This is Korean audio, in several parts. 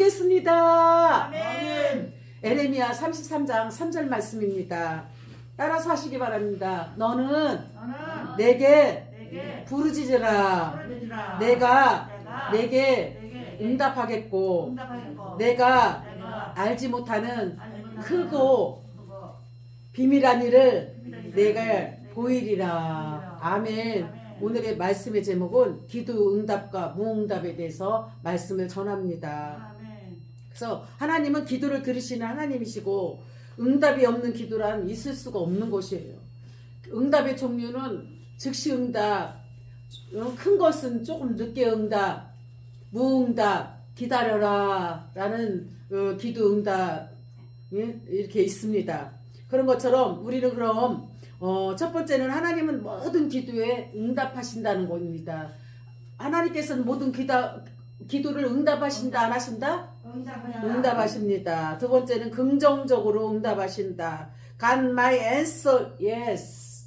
보겠습니다. 아멘. 에레미야 33장 3절 말씀입니다. 따라서 하시기 바랍니다. 너는 너는 내게 내게 부르짖으라. 부르짖으라. 내가 내가 내게 내게 응답하겠고 응답하겠고 내가 내가 알지 못하는 알지 못하는 크고 비밀한 일을 비밀한 내가 보이리라. 아멘. 아멘. 오늘의 말씀의 제목은 기도 응답과 무응답에 대해서 말씀을 전합니다. 그래서 하나님은 기도를 들으시는 하나님이시고 응답이 없는 기도란 있을 수가 없는 것이에요. 응답의 종류는 즉시 응답, 어, 큰 것은 조금 늦게 응답, 무응답, 기다려라 라는 어, 기도 응답 예? 이렇게 있습니다. 그런 것처럼 우리는 그럼 어, 첫 번째는 하나님은 모든 기도에 응답하신다는 겁니다. 하나님께서는 모든 기다, 기도를 응답하신다 안 하신다? 응답하십니다. 두 번째는 긍정적으로 응답하신다. God my answer yes.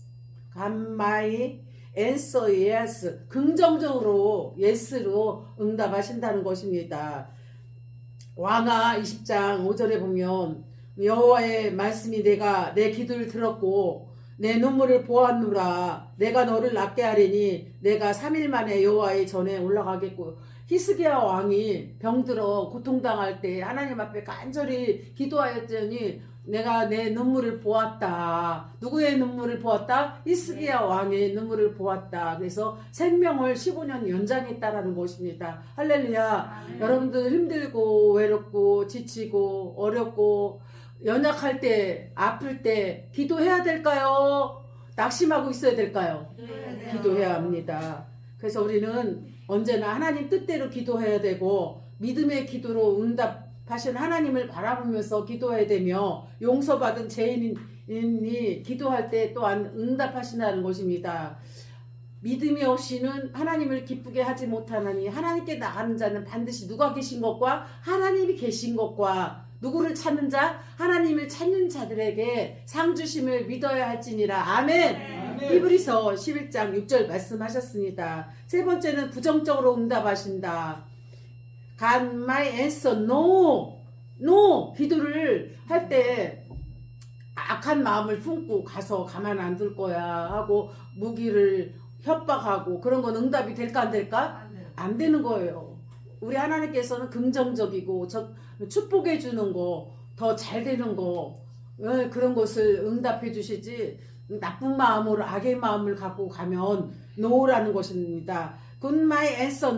God my answer yes. 긍정적으로 yes로 응답하신다는 것입니다. 왕하 20장 5절에 보면 여호와의 말씀이 내가 내 기도를 들었고 내 눈물을 보았노라 내가 너를 낫게 하리니 내가 3일 만에 여호와의 전에 올라가겠고 히스기야 왕이 병들어 고통당할 때 하나님 앞에 간절히 기도하였더니 내가 내 눈물을 보았다. 누구의 눈물을 보았다? 히스기야 왕의 눈물을 보았다. 그래서 생명을 15년 연장했다라는 것입니다. 할렐루야. 아멘. 여러분들 힘들고 외롭고 지치고 어렵고 연약할 때 아플 때 기도해야 될까요? 낙심하고 있어야 될까요? 기도해야 돼요. 기도해야 합니다. 그래서 우리는 언제나 하나님 뜻대로 기도해야 되고 믿음의 기도로 응답하신 하나님을 바라보면서 기도해야 되며 용서받은 죄인이 기도할 때 또한 응답하신다는 것입니다. 믿음이 없이는 하나님을 기쁘게 하지 못하나니 하나님께 나가는 자는 반드시 누가 계신 것과 하나님이 계신 것과 누구를 찾는 자 하나님을 찾는 자들에게 상 주심을 믿어야 할지니라 아멘. 아멘. 히브리서 11장 6절 말씀하셨습니다. 세 번째는 부정적으로 응답하신다. God my answer no. no. 기도를 할 때 악한 마음을 품고 가서 가만 안 둘 거야 하고 무기를 협박하고 그런 건 응답이 될까 안 될까? 안 되는 거예요. 우리 하나님께서는 긍정적이고 저 축복해 주는 거, 더 잘 되는 거 어, 그런 것을 응답해 주시지 나쁜 마음으로 악의 마음을 갖고 가면 no라는 것입니다. Good my answer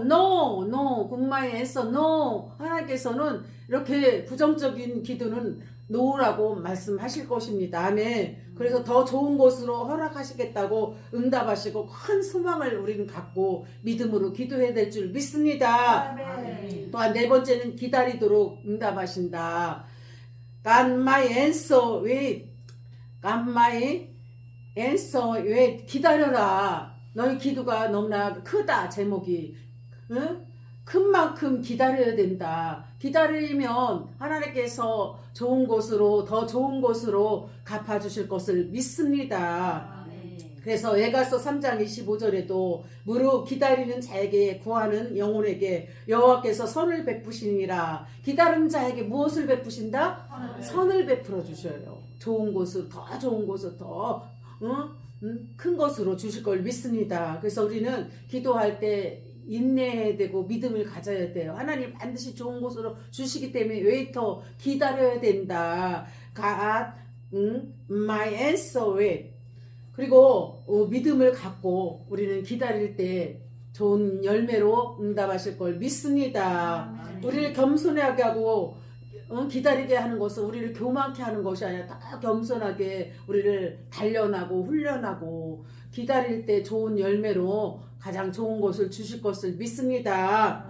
no. 하나님께서는 이렇게 부정적인 기도는 no라고 말씀하실 것입니다. 아멘. 그래서 더 좋은 곳으로 허락하시겠다고 응답하시고 큰 소망을 우리는 갖고 믿음으로 기도해야 될 줄 믿습니다. 아멘. 또한 네 번째는 기다리도록 응답하신다. God my answer wait. God my answer wait. 기다려라. 너희 기도가 너무나 크다. 제목이. 응? 큰 만큼 기다려야 된다. 기다리면 하나님께서 좋은 곳으로 더 좋은 곳으로 갚아주실 것을 믿습니다. 그래서 예가서 3장 25절에도 무릇 기다리는 자에게 구하는 영혼에게 여호와께서 선을 베푸시니라 기다리는 자에게 무엇을 베푸신다? 선을 베풀어 주셔요. 좋은 곳을 더 좋은 곳을 더 어? 음? 큰 것으로 주실 걸 믿습니다. 그래서 우리는 기도할 때 인내해야 되고 믿음을 가져야 돼요. 하나님 반드시 좋은 곳으로 주시기 때문에 웨이터 기다려야 된다. God, 음, my answer wait. 그리고 어, 믿음을 갖고 우리는 기다릴 때 좋은 열매로 응답하실 걸 믿습니다. 아멘. 우리를 겸손하게 하고 어, 기다리게 하는 것은 우리를 교만케 하는 것이 아니라 다 겸손하게 우리를 단련하고 훈련하고 기다릴 때 좋은 열매로 가장 좋은 것을 주실 것을 믿습니다.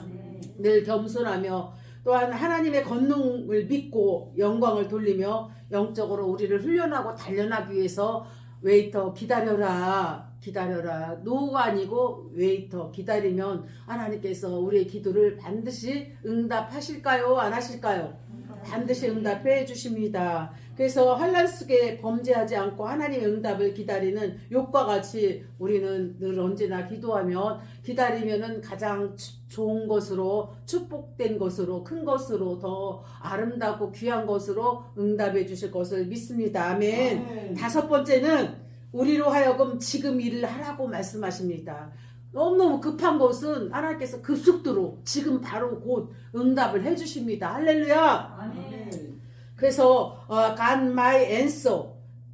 늘 겸손하며 또한 하나님의 권능을 믿고 영광을 돌리며 영적으로 우리를 훈련하고 단련하기 위해서 웨이터 기다려라 기다려라. 노가 아니고 웨이터 기다리면 하나님께서 우리의 기도를 반드시 응답하실까요? 안 하실까요 반드시 응답해 주십니다. 그래서 환란 속에 범죄하지 않고 하나님의 응답을 기다리는 욕과 같이 우리는 늘 언제나 기도하면 기다리면은 가장 추- 좋은 것으로 축복된 것으로 큰 것으로 더 아름답고 귀한 것으로 응답해 주실 것을 믿습니다. 아멘. 아멘. 다섯 번째는 우리로 하여금 지금 일을 하라고 말씀하십니다. 너무너무 급한 것은 하나님께서 급속도로 지금 바로 곧 응답을 해주십니다. 할렐루야! 아멘. 그래서 어, God my answer,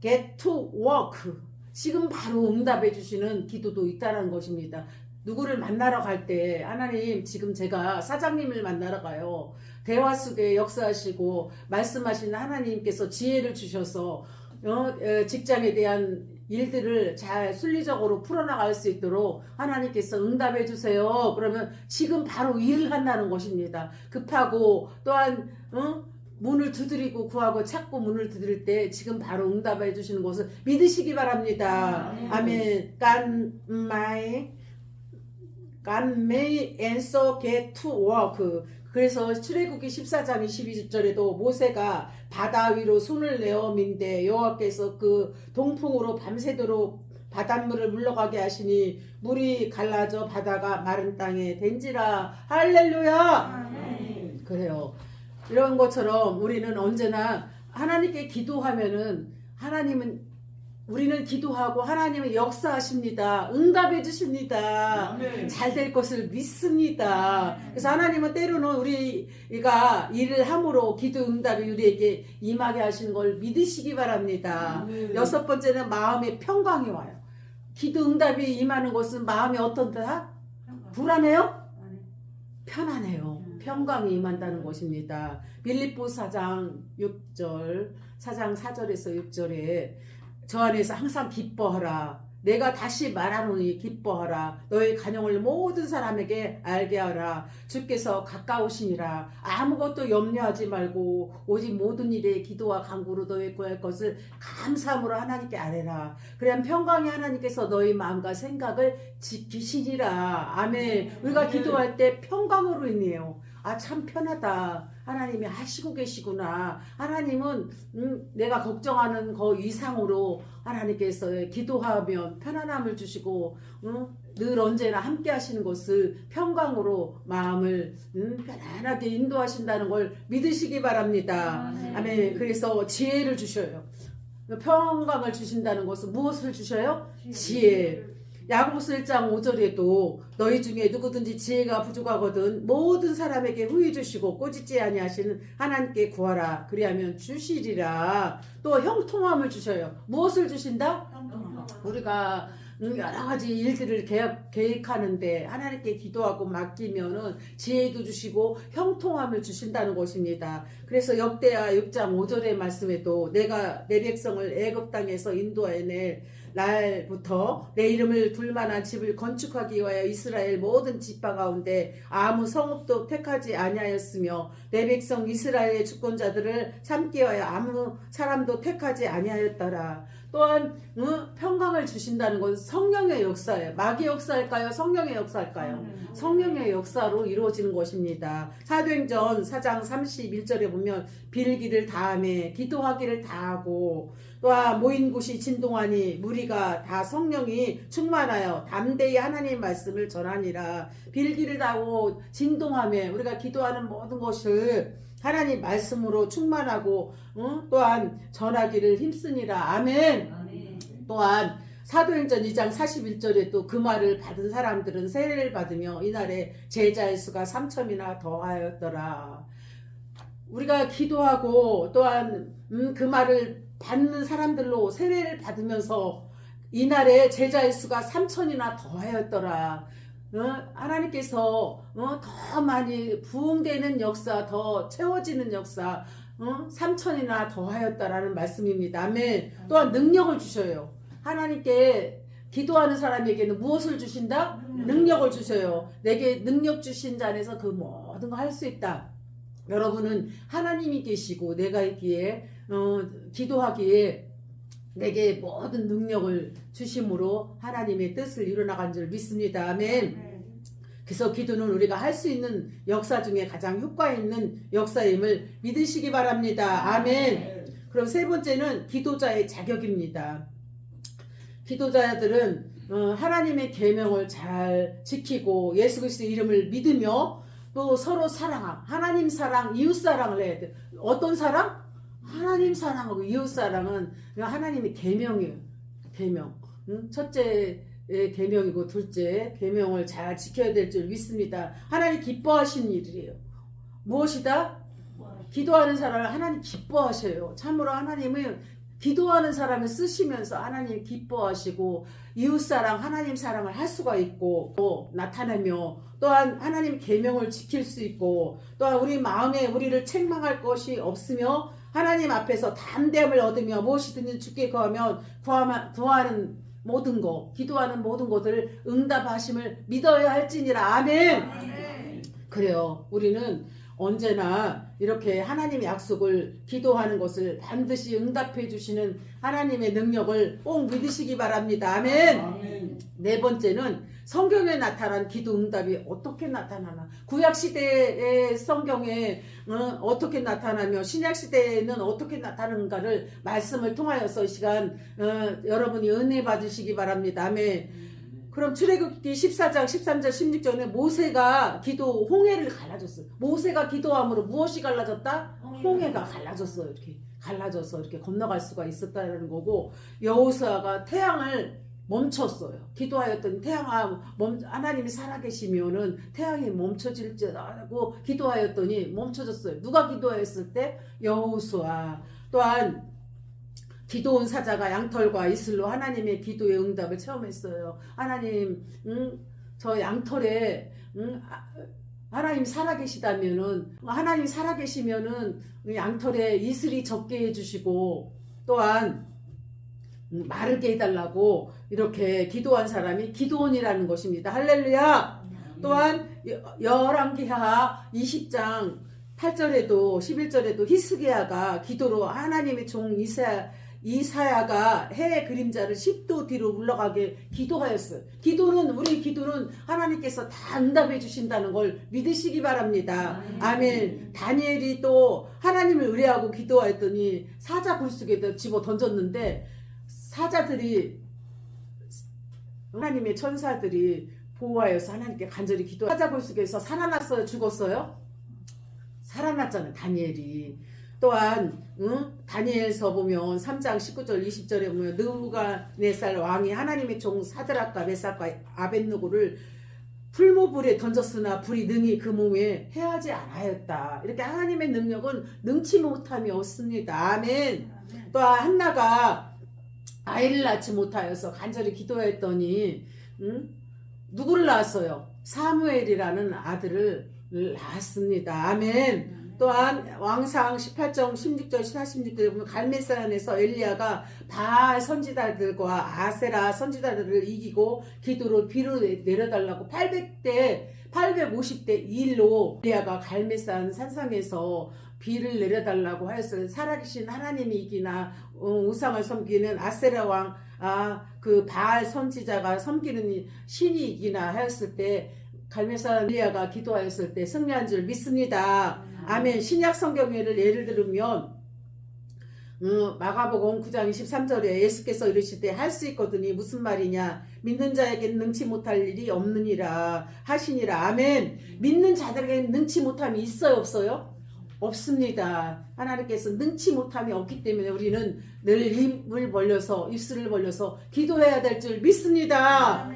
get to work. 지금 바로 응답해 주시는 기도도 있다는 것입니다. 누구를 만나러 갈 때 하나님 지금 제가 사장님을 만나러 가요. 대화 속에 역사하시고 말씀하시는 하나님께서 지혜를 주셔서 어, 에, 직장에 대한 일들을 잘 순리적으로 풀어나갈 수 있도록 하나님께서 응답해 주세요. 그러면 지금 바로 일을 한다는 것입니다. 급하고 또한 어? 문을 두드리고 구하고 찾고 문을 두드릴 때 지금 바로 응답해 주시는 것을 믿으시기 바랍니다. 아멘. 아멘. God my God may answer get to work. 그래서 출애굽기 14장 22절에도 모세가 바다 위로 손을 내어 민대 여호와께서 그 동풍으로 밤새도록 바닷물을 물러가게 하시니 물이 갈라져 바다가 마른 땅에 된지라 할렐루야 아멘. 그래요. 이런 것처럼 우리는 언제나 하나님께 기도하면은 하나님은 우리는 기도하고 하나님은 역사하십니다. 응답해 주십니다. 잘 될 것을 믿습니다. 그래서 하나님은 때로는 우리가 일을 함으로 기도 응답이 우리에게 임하게 하시는 걸 믿으시기 바랍니다. 아멘. 여섯 번째는 마음의 평강이 와요. 기도 응답이 임하는 것은 마음이 어떤다? 불안해요? 편안해요. 평강이 임한다는 것입니다. 빌립보 4장 6절, 4장 4절에서 6절에 저 안에서 항상 기뻐하라. 내가 다시 말하노니 기뻐하라. 너의 간영을 모든 사람에게 알게 하라. 주께서 가까우시니라. 아무것도 염려하지 말고 오직 모든 일에 기도와 간구로 너의 구할 것을 감사함으로 하나님께 아뢰라. 그래야 평강이 하나님께서 너희 마음과 생각을 지키시니라. 아멘. 우리가. 기도할 때 평강으로 인해요. 아, 참 편하다. 하나님이 하시고 계시구나. 하나님은, 음, 내가 걱정하는 거 이상으로 하나님께서 기도하면 편안함을 주시고, 음, 늘 언제나 함께 하시는 것을 평강으로 마음을, 음, 편안하게 인도하신다는 걸 믿으시기 바랍니다. 아멘. 아멘. 그래서 지혜를 주셔요. 평강을 주신다는 것은 무엇을 주셔요? 지혜. 야고보서 1장 5절에도 너희 중에 누구든지 지혜가 부족하거든 모든 사람에게 후히 주시고 꼬집지 아니하시는 하나님께 구하라 그리하면 주시리라 또 형통함을 주셔요 무엇을 주신다? 우리가 음, 여러 가지 일들을 계획, 계획 하는데 하나님께 기도하고 맡기면은 지혜도 주시고 형통함을 주신다는 것입니다. 그래서 역대하 6장 5절의 말씀에도 내가 내 백성을 애굽 땅에서 인도해낼 날부터 내 이름을 둘만한 집을 건축하기 위하여 이스라엘 모든 지파 가운데 아무 성읍도 택하지 아니하였으며 내 백성 이스라엘의 주권자들을 삼기 위하여 아무 사람도 택하지 아니하였더라. 또한 응? 평강을 주신다는 건 성령의 역사예요. 마귀 역사일까요? 성령의 역사일까요? 성령의 역사로 이루어지는 것입니다. 사도행전 4장 31절에 보면 빌기를 다함에 기도하기를 다하고 또한 모인 곳이 진동하니 무리가 다 성령이 충만하여 담대히 하나님 말씀을 전하니라 빌기를 다하고 진동하며 우리가 기도하는 모든 것을 하나님 말씀으로 충만하고 응? 또한 전하기를 힘쓰니라 아멘 또한 사도행전 2장 41절에 또 그 말을 받은 사람들은 세례를 받으며 이날에 제자의 수가 3천이나 더하였더라. 우리가 기도하고 또한 음, 그 말을 받는 사람들로 세례를 받으면서 이날에 제자의 수가 3천이나 더하였더라. 어? 하나님께서 어? 더 많이 부흥되는 역사, 더 채워지는 역사, 어? 3천이나 더하였다라는 말씀입니다. 아멘. 또한 능력을 주셔요. 하나님께 기도하는 사람에게는 무엇을 주신다? 능력을 주셔요. 내게 능력 주신 자에서 그 모든 거할수 있다. 여러분은 하나님이 계시고 내가 있기에 어, 기도하기에 내게 모든 능력을 주심으로 하나님의 뜻을 이루어나간 줄 믿습니다. 아멘. 그래서 기도는 우리가 할 수 있는 역사 중에 가장 효과 있는 역사임을 믿으시기 바랍니다. 아멘. 그럼 세 번째는 기도자의 자격입니다. 기도자들은 어, 하나님의 계명을 잘 지키고 예수 그리스도의 이름을 믿으며 또 서로 사랑함. 하나님 사랑, 이웃 사랑을 해야 돼. 어떤 사랑? 하나님 사랑하고 이웃 사랑은 하나님의 계명이에요. 계명. 응? 첫째 의 계명이고 둘째 계명을 잘 지켜야 될 줄 믿습니다. 하나님 기뻐하시는 일이에요. 무엇이다? 기도하는 사람을 하나님 기뻐하셔요. 참으로 하나님은 기도하는 사람을 쓰시면서 하나님 기뻐하시고 이웃사랑 하나님 사랑을 할 수가 있고 또 나타내며 또한 하나님 계명을 지킬 수 있고 또한 우리 마음에 우리를 책망할 것이 없으며 하나님 앞에서 담대함을 얻으며 무엇이든지 주께 구하면 구하는 모든 것 기도하는 모든 것을 응답하심을 믿어야 할지니라 아멘. 그래요. 우리는 언제나 이렇게 하나님의 약속을 기도하는 것을 반드시 응답해 주시는 하나님의 능력을 꼭 믿으시기 바랍니다. 아멘. 네 번째는 성경에 나타난 기도 응답이 어떻게 나타나나 구약 시대의 성경에 어, 떻게 나타나며 신약 시대에는 어떻게 나타나는가를 말씀을 통하여서 이 시간 어, 여러분이 은혜 받으시기 바랍니다. 아멘. 그럼 출애굽기 14장 13절 16절에 모세가 기도 홍해를 갈라졌어요. 모세가 기도함으로 무엇이 갈라졌다? 홍해가 갈라졌어요. 이렇게 갈라져서 이렇게 건너갈 수가 있었다는 거고 여호수아가 태양을 멈췄어요. 기도하였더니 태양아 멈 하나님이 살아계시면은 태양이 멈춰질 줄 알고 기도하였더니 멈춰졌어요. 누가 기도했을 때 여호수아 또한 기도온 사자가 양털과 이슬로 하나님의 기도의 응답을 체험했어요. 하나님, 음, 저 양털에 음, 아, 하나님 살아계시다면은 하나님 살아계시면은 양털에 이슬이 적게 해주시고 또한 음, 마르게 해달라고 이렇게 기도한 사람이 기도원이라는 것입니다. 할렐루야. 또한 여- 열왕기하 20장 8절에도 11절에도 히스기야가 기도로 하나님의 종 이사 이사야가 해의 그림자를 10도 뒤로 물러가게 기도하였어요. 기도는 우리 기도는 하나님께서 다 응답해 주신다는 걸 믿으시기 바랍니다. 아멘. 다니엘이 또 하나님을 의뢰하고 기도하였더니 사자 굴속에 집어 던졌는데 사자들이 하나님의 천사들이 보호하여서 하나님께 간절히 기도 사자 굴속에서 살아났어요 죽었어요 살아났잖아요 다니엘이 또한 응? 다니엘서 보면 3장 19절 20절에 보면 느부갓네살 왕이 하나님의 종 사드락과 메삭과 아벤누고를 풀무불에 던졌으나 불이 능히 그 몸에 해하지 않았다. 이렇게 하나님의 능력은 능치 못함이 없습니다. 아멘. 또 한나가 아이를 낳지 못하여서 간절히 기도했더니 응? 누구를 낳았어요? 사무엘이라는 아들을 낳았습니다. 아멘. 또한 왕상 18장 16절 46절에 보면 갈멜산에서 엘리야가 바알 선지자들과 아세라 선지자들을 이기고 기도로 비로 내려달라고 800대 850대 1로 엘리야가 갈멜산 산상에서 비를 내려달라고 하였어요. 살아계신 하나님이 이기나 어, 우상을 섬기는 아세라 왕, 아, 그 바알 선지자가 섬기는 신이 이기나 하였을 때 갈멜산 엘리야가 기도하였을 때 승리한 줄 믿습니다. 아멘. 신약 성경에를 예를 들으면 음, 마가복음 9장 23절에 예수께서 이르실 때 할 수 있거든요. 무슨 말이냐? 믿는 자에게는 능치 못할 일이 없느니라 하시니라. 아멘. 믿는 자들에게는 능치 못함이 있어요, 없어요? 없습니다. 하나님께서 능치 못함이 없기 때문에 우리는 늘 입을 벌려서 입술을 벌려서 기도해야 될 줄 믿습니다.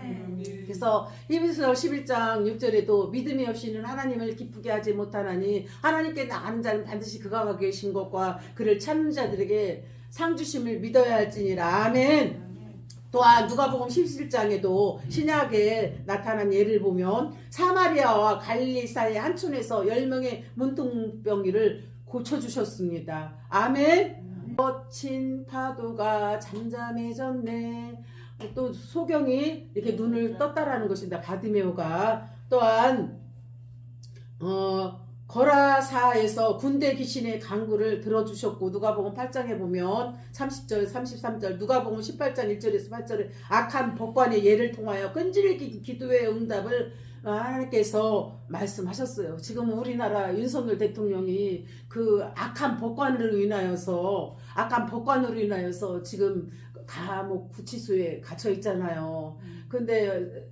그래서 히브리서 11장 6절에도 믿음이 없이는 하나님을 기쁘게 하지 못하나니 하나님께 아는 자는 반드시 그가 계신 것과 그를 찾는 자들에게 상 주심을 믿어야 할지니라 아멘. 또한 누가복음 17장에도 신약에 나타난 예를 보면 사마리아와 갈릴리 사이 한 촌에서 10명의 문둥병이를 고쳐 주셨습니다. 아멘. 거친 파도가 잠잠해졌네. 또 소경이 이렇게 눈을 떴다라는 것입니다. 바디메오가 또한 어 거라사에서 군대 귀신의 강구를 들어주셨고 누가복음 8장에 보면 30절 33절 누가복음 18장 1절에서 8절에 악한 법관의 예를 통하여 끈질기 기도의 응답을 하나님께서 말씀하셨어요. 지금 우리나라 윤석열 대통령이 그 악한 법관으로 인하여서 악한 법관으로 인하여서 지금 감옥 구치소에 갇혀 있잖아요. 근데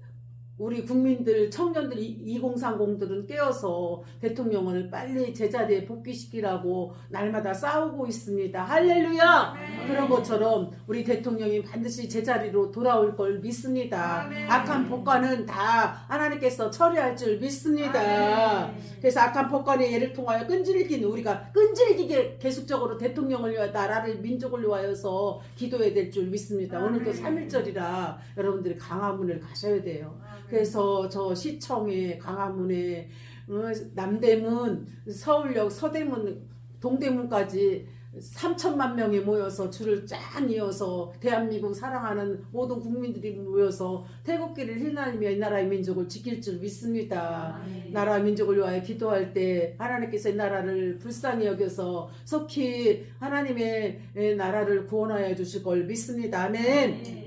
우리 국민들 청년들 2030들은 깨어서 대통령을 빨리 제자리에 복귀시키라고 날마다 싸우고 있습니다. 할렐루야! 그런 것처럼 우리 대통령이 반드시 제자리로 돌아올 걸 믿습니다. 아멘. 악한 법관은 다 하나님께서 처리할 줄 믿습니다. 그래서 악한 법관의 예를 통하여 끈질긴 우리가 끈질기게 계속적으로 대통령을 위하여 나라를 민족을 위하여서 기도해야 될 줄 믿습니다. 오늘도 아멘. 3일절이라 여러분들이 강화문을 가셔야 돼요. 그래서 저 시청에 강화문에 어, 남대문 서울역 서대문 동대문까지 3천만 명이 모여서 줄을 쫙 이어서 대한민국 사랑하는 모든 국민들이 모여서 태극기를 휘날리며 이 나라의 민족을 지킬 줄 믿습니다. 나라 민족을 위하여 기도할 때 하나님께서 이 나라를 불쌍히 여겨서 속히 하나님의 나라를 구원하여 주실 걸 믿습니다. 아멘.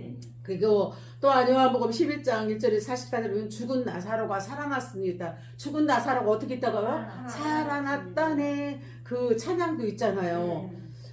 그리고 또한 요한복음 11장 1절에 44절에 보면 죽은 나사로가 살아났습니다. 죽은 나사로가 어떻게 있다고요? 살아났다네. 그 찬양도 있잖아요.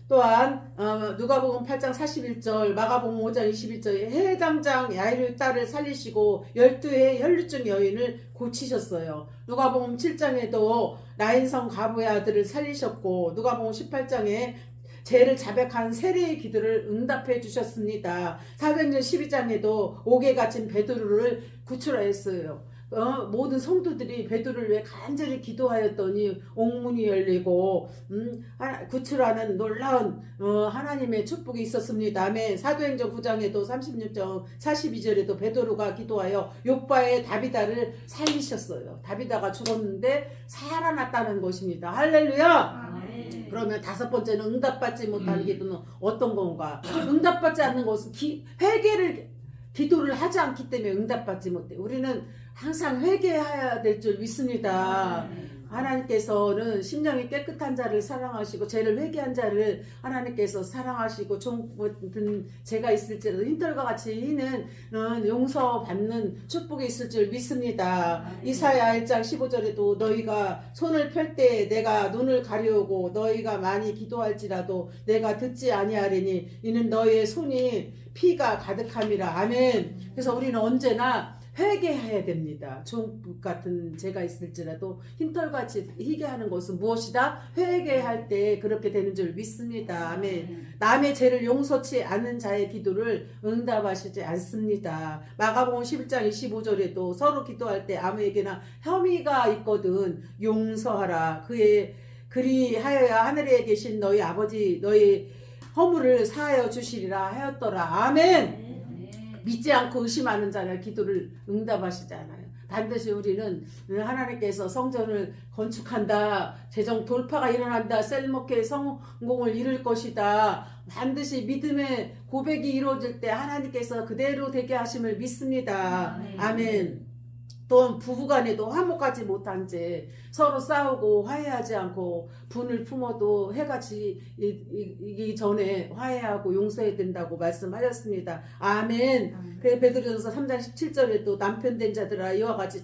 또한 어, 누가복음 8장 41절, 마가복음 5장 21절에 해당장 야이르 딸을 살리시고 열두의 혈류증 여인을 고치셨어요. 누가복음 7장에도 나인성 가부의 아들을 살리셨고 누가복음 18장에 죄를 자백한 세례의 기도를 응답해 주셨습니다. 사도행전 12장에도 옥에 갇힌 베드로를 구출하였어요. 어, 모든 성도들이 베드로를 위해 간절히 기도하였더니 옥문이 열리고 음, 하- 구출하는 놀라운 어, 하나님의 축복이 있었습니다. 아멘. 사도행전 9장에도 36장 42절에도 베드로가 기도하여 욕바의 다비다를 살리셨어요. 다비다가 죽었는데 살아났다는 것입니다. 할렐루야. 그러면 다섯 번째는 응답받지 못하는 음. 기도는 어떤 건가? 응답받지 않는 것은 기, 회개를 기도를 하지 않기 때문에 응답받지 못해. 우리는 항상 회개해야 될 줄 믿습니다. 하나님께서는 심령이 깨끗한 자를 사랑하시고 죄를 회개한 자를 하나님께서 사랑하시고 종든 죄가 있을지라도 흰털과 같이 희는 어, 용서받는 축복이 있을 줄 믿습니다. 이사야 1장 15절에도 너희가 손을 펼 때 내가 눈을 가리우고 너희가 많이 기도할지라도 내가 듣지 아니하리니 이는 너희의 손이 피가 가득함이라 아멘. 그래서 우리는 언제나 회개해야 됩니다. 종북 같은 죄가 있을지라도 흰털같이 희게 하는 것은 무엇이다? 회개할 때 그렇게 되는 줄 믿습니다. 아멘. 남의 죄를 용서치 않는 자의 기도를 응답하시지 않습니다. 마가복음 11장 25절에도 서로 기도할 때 아무에게나 혐의가 있거든 용서하라. 그의 그리하여야 하늘에 계신 너희 아버지 너희 허물을 사하여 주시리라 하였더라. 아멘. 믿지 않고 의심하는 자는 기도를 응답하시잖아요. 반드시 우리는 하나님께서 성전을 건축한다. 재정 돌파가 일어난다. 셀목의 성공을 이룰 것이다. 반드시 믿음의 고백이 이루어질 때 하나님께서 그대로 되게 하심을 믿습니다. 아멘. 아멘. 또 부부간에도 화목하지 못한 채 서로 싸우고 화해하지 않고 분을 품어도 해같이 이기 전에 화해하고 용서해야 된다고 말씀하셨습니다. 아멘. 그래 베드로전서 3장 17절에도 남편 된 자들아 이와 같이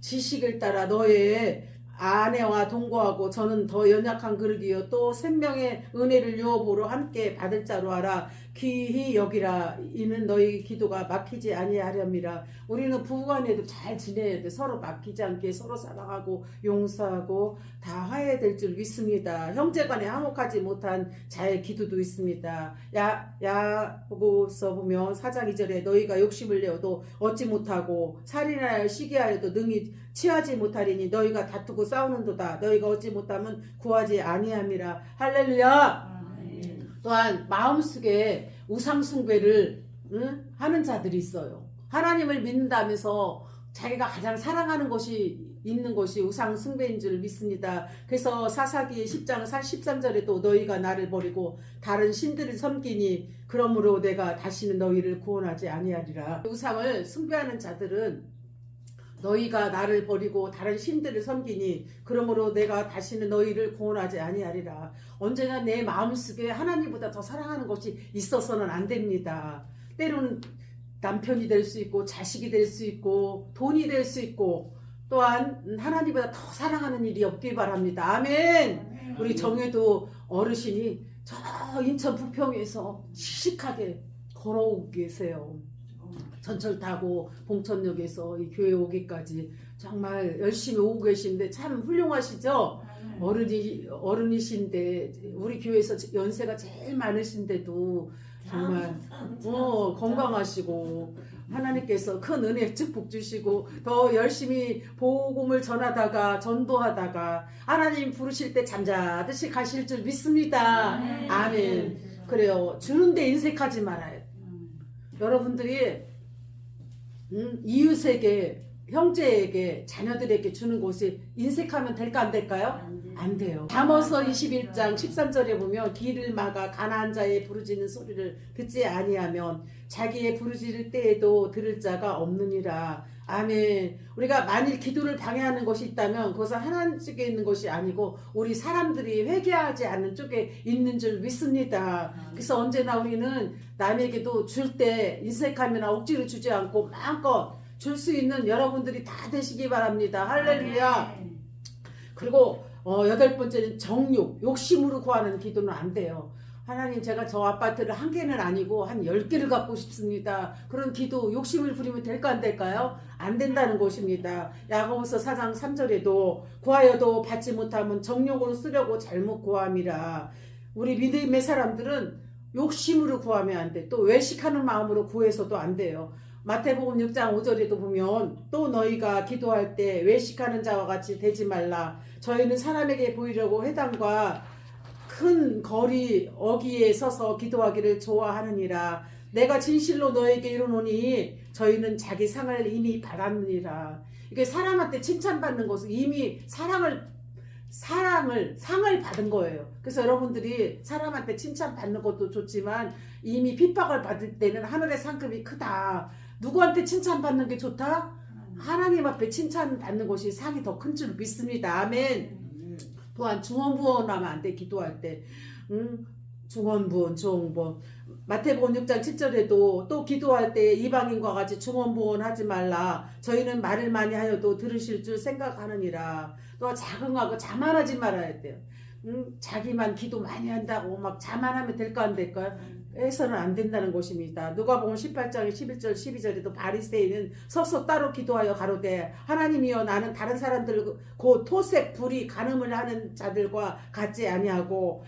지식을 따라 너의 아내와 동거하고 저는 더 연약한 그릇이요. 또 생명의 은혜를 유업으로 함께 받을 자로 알아 귀히 여기라. 이는 너희 기도가 막히지 아니하렴이라 우리는 부부간에도 잘 지내야 돼. 서로 막히지 않게 서로 사랑하고 용서하고 다 화해야 될줄 믿습니다. 형제간에 화목하지 못한 자의 기도도 있습니다. 야 야고서 보면 사장 2절에 너희가 욕심을 내어도 얻지 못하고 살인하여 시기하여도 능히 취하지 못하리니 너희가 다투고 싸우는도다 너희가 얻지 못하면 구하지 아니함이라 할렐루야 또한 마음속에 우상 숭배를 응? 하는 자들이 있어요. 하나님을 믿는다면서 자기가 가장 사랑하는 것이 있는 것이 우상 숭배인 줄 믿습니다. 그래서 사사기 10장 13절에도 너희가 나를 버리고 다른 신들을 섬기니 그러므로 내가 다시는 너희를 구원하지 아니하리라. 우상을 숭배하는 자들은 너희가 나를 버리고 다른 신들을 섬기니 그러므로 내가 다시는 너희를 구원하지 아니하리라. 언제나 내 마음속에 하나님보다 더 사랑하는 것이 있어서는 안 됩니다. 때로는 남편이 될 수 있고 자식이 될 수 있고 돈이 될 수 있고 또한 하나님보다 더 사랑하는 일이 없길 바랍니다. 아멘. 우리 정혜도 어르신이 저 인천 부평에서 씩씩하게 걸어오고 계세요. 전철 타고 봉천역에서 이 교회 오기까지 정말 열심히 오고 계신데 참 훌륭하시죠? 어른이 어른이신데 우리 교회에서 연세가 제일 많으신데도 정말 어, 건강하시고 하나님께서 큰 은혜 축복 주시고 더 열심히 복음을 전하다가 전도하다가 하나님 부르실 때 잠자듯이 가실 줄 믿습니다. 아멘. 그래요. 주는데 인색하지 말아요. 여러분들이 음, 이웃에게 형제에게 자녀들에게 주는 것이 인색하면 될까 안 될까요? 안 돼요. 잠언서 21장 13절에 보면 길을 막아 가난한 자의 부르짖는 소리를 듣지 아니하면 자기의 부르짖을 때에도 들을 자가 없느니라. 아멘. 우리가 만일 기도를 방해하는 것이 있다면 그것은 하나님 쪽에 있는 것이 아니고 우리 사람들이 회개하지 않는 쪽에 있는 줄 믿습니다. 그래서 언제나 우리는 남에게도 줄 때 인색하면 억지로 주지 않고 마음껏 줄 수 있는 여러분들이 다 되시기 바랍니다. 할렐루야. 그리고 어, 여덟 번째는 정욕, 욕심으로 구하는 기도는 안 돼요. 하나님 제가 저 아파트를 한 개는 아니고 한 열 개를 갖고 싶습니다. 그런 기도 욕심을 부리면 될까 안 될까요? 안 된다는 것입니다. 야고보서 4장 3절에도 구하여도 받지 못하면 정욕으로 쓰려고 잘못 구함이라. 우리 믿음의 사람들은 욕심으로 구하면 안 돼. 또 외식하는 마음으로 구해서도 안 돼요. 마태복음 6장 5절에도 보면 또 너희가 기도할 때 외식하는 자와 같이 되지 말라. 저희는 사람에게 보이려고 회당과 큰 거리 어기에 서서 기도하기를 좋아하느니라. 내가 진실로 너에게 이르노니 저희는 자기 상을 이미 받았느니라. 이게 사람한테 칭찬받는 것은 이미 사랑을 사랑을 상을 받은 거예요. 그래서 여러분들이 사람한테 칭찬받는 것도 좋지만 이미 핍박을 받을 때는 하늘의 상급이 크다. 누구한테 칭찬받는 게 좋다? 하나님 앞에 칭찬받는 것이 상이 더 큰 줄 믿습니다. 아멘. 또한 중원부원 하면 안 돼 기도할 때. 음, 중원부원 중원부원. 마태복음 6장 7절에도 또 기도할 때 이방인과 같이 중원부원 하지 말라. 저희는 말을 많이 하여도 들으실 줄 생각하느니라. 또 자긍하고 자만하지 말아야 돼요 음, 자기만 기도 많이 한다고 막 자만하면 될까 안 될까요? 해서는 안 된다는 것입니다. 누가복음 18장 11절 12절에도 바리새인은 서서 따로 기도하여 가로되 하나님이여 나는 다른 사람들 곧 토색 불이 간음을 하는 자들과 같지 아니하고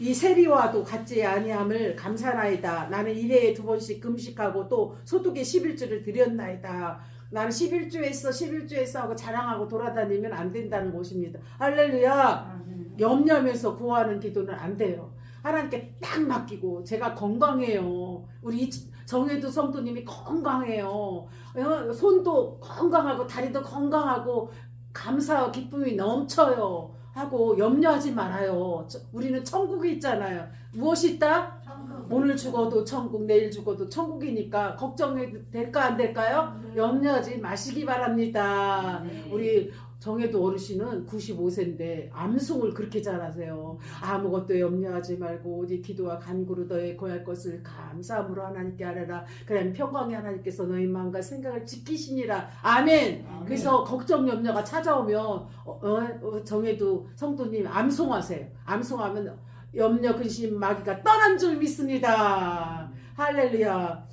이 세리와도 같지 아니함을 감사나이다. 나는 일회에 두 번씩 금식하고 또 소득의 11주를 드렸나이다. 나는 11주에서 11주에서 하고 자랑하고 돌아다니면 안 된다는 것입니다. 할렐루야. 염려하면서 구하는 기도는 안 돼요. 하나님께 딱 맡기고 제가 건강해요. 우리 이 정혜도 성도님이 건강해요. 어, 손도 건강하고 다리도 건강하고 감사와 기쁨이 넘쳐요. 하고 염려하지 말아요. 저- 우리는 천국이 있잖아요. 무엇이 있다? 오늘 죽어도 천국, 내일 죽어도 천국이니까 걱정해도 될까 안 될까요? 염려하지 마시기 바랍니다. 우리 정혜도 어르신은 95세인데 암송을 그렇게 잘하세요. 아무것도 염려하지 말고 오직 기도와 간구로 너의 구할 것을 감사함으로 하나님께 하라라. 그럼 평강의 하나님께서 너희 마음과 생각을 지키시니라. 아멘. 그래서 걱정 염려가 찾아오면 어, 어, 정혜도 성도님 암송하세요. 암송하면 염려 근심 마귀가 떠난 줄 믿습니다. 할렐루야.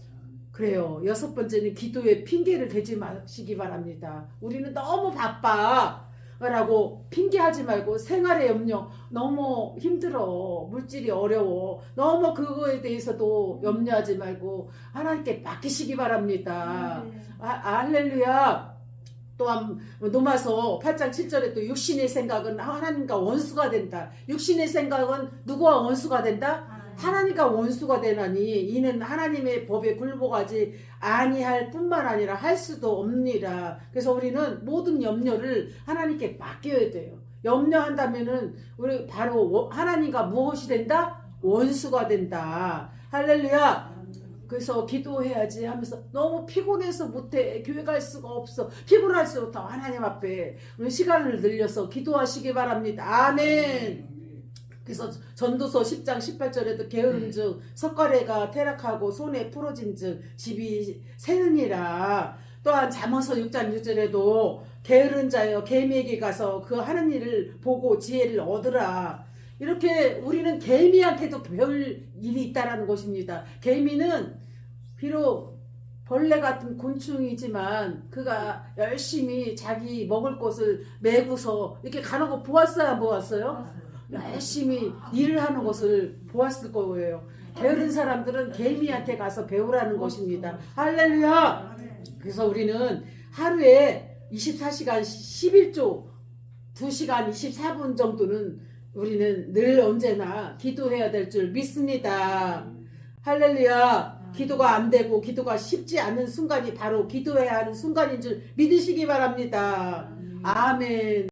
그래요. 여섯 번째는 기도에 핑계를 대지 마시기 바랍니다. 우리는 너무 바빠. 라고 핑계하지 말고 생활의 염려 너무 힘들어 물질이 어려워 너무 그거에 대해서도 염려하지 말고 하나님께 맡기시기 바랍니다 아, 할렐루야 또한 노마서 8장 7절에 또 육신의 생각은 하나님과 원수가 된다 육신의 생각은 누구와 원수가 된다 하나님과 원수가 되나니 이는 하나님의 법에 굴복하지 아니할 뿐만 아니라 할 수도 없느니라. 그래서 우리는 모든 염려를 하나님께 맡겨야 돼요. 염려한다면은 우리 바로 워- 하나님과 무엇이 된다? 원수가 된다. 할렐루야. 그래서 기도해야지 하면서 너무 피곤해서 못해. 교회 갈 수가 없어. 피곤할수부터 하나님 앞에 시간을 늘려서 기도하시기 바랍니다. 아멘. 그래서 전도서 10장 18절에도 게으른 즉 석가래가 퇴락하고 손에 부러진 즉 집이 새느니라. 또한 잠언서 6장 6절에도 게으른 자여 개미에게 가서 그 하는 일을 보고 지혜를 얻으라 이렇게 우리는 개미한테도 배울 일이 있다라는 것입니다. 개미는 비록 벌레 같은 곤충이지만 그가 열심히 자기 먹을 것을 메고서 이렇게 가는 거 보았어요, 안 보았어요? 열심히 일을 하는 것을 보았을 거예요. 게으른 사람들은 개미한테 가서 배우라는 것입니다. 할렐루야! 그래서 우리는 하루에 24시간 11조 2시간 24분 정도는 우리는 늘 언제나 기도해야 될 줄 믿습니다. 할렐루야. 기도가 안 되고 기도가 쉽지 않은 순간이 바로 기도해야 하는 순간인 줄 믿으시기 바랍니다. 아멘.